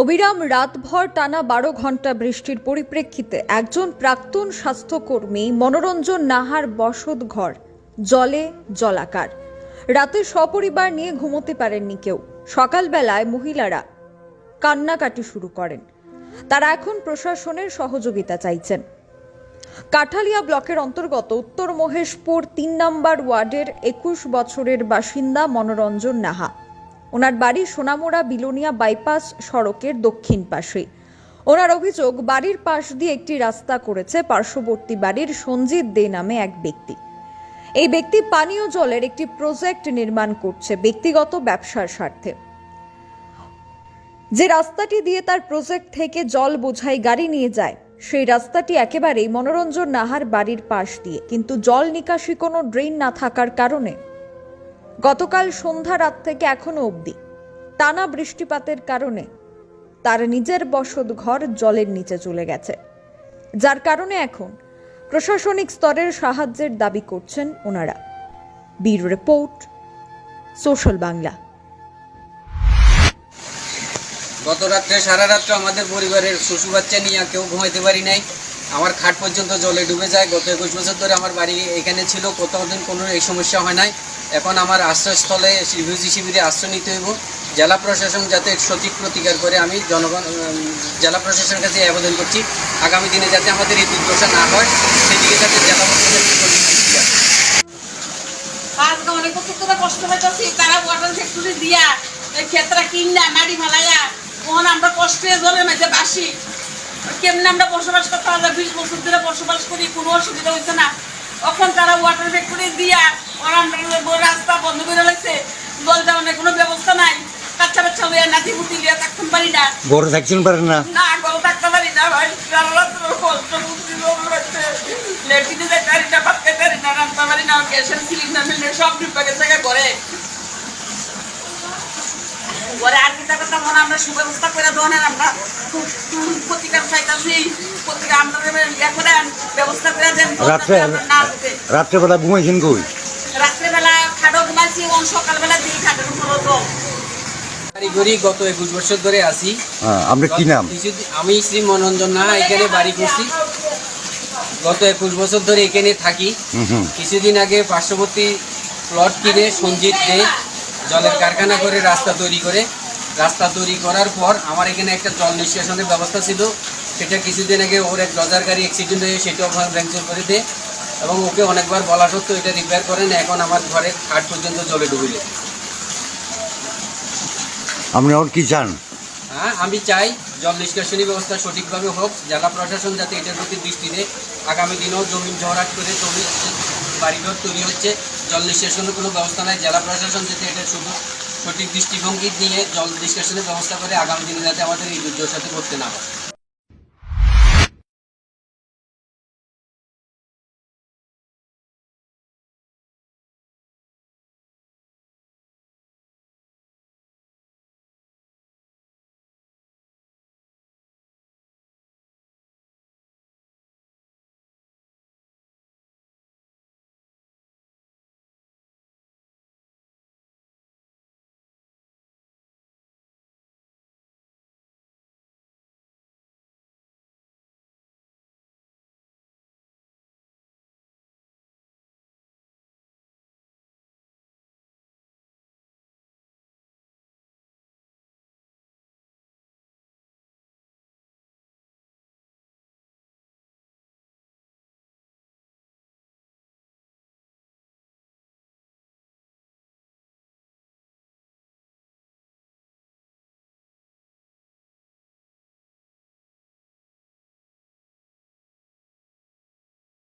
অবিরাম রাতভর টানা বারো ঘণ্টা বৃষ্টির পরিপ্রেক্ষিতে একজন প্রাক্তন স্বাস্থ্যকর্মী মনোরঞ্জন নাহার বসত ঘর, জলে জলাকার। রাতে সপরিবার নিয়ে ঘুমোতে পারেননি কেউ। সকালবেলায় মহিলারা কান্নাকাটি শুরু করেন। তারা এখন প্রশাসনের সহযোগিতা চাইছেন। কাঠালিয়া ব্লকের অন্তর্গত উত্তর মহেশপুর তিন নম্বর ওয়ার্ডের একুশ বছরের বাসিন্দা মনোরঞ্জন নাহা। ওনার বাড়ি সোনামুড়া বিলোনিয়া বাইপাস সড়কের দক্ষিণ পাশে। ওনার অভিযোগ, বাড়ির পাশ দিয়ে একটি রাস্তা করেছে পার্শ্ববর্তী বাড়ির সঞ্জিত দে নামে এক ব্যক্তি। এই ব্যক্তি পানীয় জলের একটি প্রজেক্ট নির্মাণ করছে ব্যক্তিগত ব্যবসার স্বার্থে। যে রাস্তাটি দিয়ে তার প্রজেক্ট থেকে জল বোঝাই গাড়ি নিয়ে যায়, সেই রাস্তাটি একেবারেই মনোরঞ্জন নাহার বাড়ির পাশ দিয়ে। কিন্তু জল নিকাশি কোনো ড্রেন না থাকার কারণে গতকাল সন্ধ্যা রাত থেকে এখনও অবধি। টানা বৃষ্টিপাতের কারণে তার নিজের বসত ঘর জলের নিচে চলে গেছে। যার কারণে এখন প্রশাসনিক স্তরের সাহায্যের দাবি করছেন ওনারা। বীর রিপোর্ট, সোশ্যাল বাংলা। গত রাত্রে সারা রাত্র আমাদের পরিবারের শ্বশুর বাচ্চা নিয়ে কেউ ঘুমাইতে পারি নাই। আমার খাট পর্যন্ত জলে ডুবে যায়। গত একুশ বছর ধরে আমার বাড়ি এখানে ছিল, কোথাও দিন কোনো এই সমস্যা হয় নাই। এখন আমার আশ্রয়স্থলে রিভিউজি শিবিরে আশ্রয় নিতে হইব। জেলা প্রশাসন যাতে সঠিক প্রতিকার করে, আমি জনগণ জেলা প্রশাসনের কাছে আবেদন করছি। আগামী দিনে যাতে আমাদের এই দুর্দশা না হয়, সেদিকে যাতে জেলা প্রশাসন সঠিক দৃষ্টি রাখে। আজকে অনেক তারা ওয়াটার দিয়া ফেলাইয়া আমরা কষ্টে ধরে মেঝে বাসি। কেমনে আমরা বসবাস করতে হবে বিশ বছর ধরে বসবাস করি কোনো অসুবিধা হয়েছে না। তখন তারা ওয়াটার ফ্যাক্টরি দিয়া ওরা আমরা রাস্তা বন্ধ করে রয়েছে জল যাওয়ার কোনো ব্যবস্থা নাই। বাচ্চা বাচ্চা হইয়া নাতি পুতি লিয়া থাকতে পারি না। গরু থাকছেন পারেন না? না গল থাকতে পারি না ভাই। কষ্ট লেটিতে পারি না পারি না রান্না পারি না গ্যাসের সিলিন্ডার মিলিয়ে সব জায়গা করে ঘরে আর কিতা কথা মনে আমরা সুব্যবস্থা করে আমরা চাইতাছি আমরা ইয়া করে ব্যবস্থা করে দেন রাত্রে রাত্রেবেলা ঘুমাইছেন কই? রাত্রেবেলা খাটো ঘুমাইছি এবং সকালবেলা দিই খাটের উপর তো গত একুশ বছর ধরে আছি। হ্যাঁ, আপনার কি নাম? কিছুদিন- আমি শ্রী মনোরঞ্জন না এখানে বাড়ি করছি গত একুশ বছর ধরে এখানে থাকি। হুম হুম। কিছুদিন আগে পার্শ্ববর্তী প্লট কিনে সঞ্জিত দে জলের কারখানা করে রাস্তা তৈরি করে। রাস্তা তৈরি করার পর আমার এখানে একটা জল নিষ্কাশনের ব্যবস্থা ছিল। সেটা কিছুদিন আগে ওর এক ডজার গাড়ি অ্যাক্সিডেন্ট হয়ে সেটাও ভ্যাংচুর করে দেয় এবং ওকে অনেকবার বলা সত্ত্বেও এটা রিপেয়ার করেন এখন আমার ঘরে খাট পর্যন্ত জলে ডুবে যায় আপনি এখন কি চান? হ্যাঁ আমি চাই জল নিষ্কাশনী ব্যবস্থা সঠিকভাবে হোক। জেলা প্রশাসন যাতে এটার প্রতি দৃষ্টি দেয়। আগামী দিনেও জমি জহরাট করে জমি বাড়িঘর তৈরি হচ্ছে জল নিষ্কাশনের কোনো ব্যবস্থা নাই। জেলা প্রশাসন যাতে এটা শুধু সঠিক দৃষ্টিভঙ্গি নিয়ে জল নিষ্কাশনের ব্যবস্থা করে, আগামী দিনে যাতে আমাদের এই দুর্যোগের সাথে করতে না হয়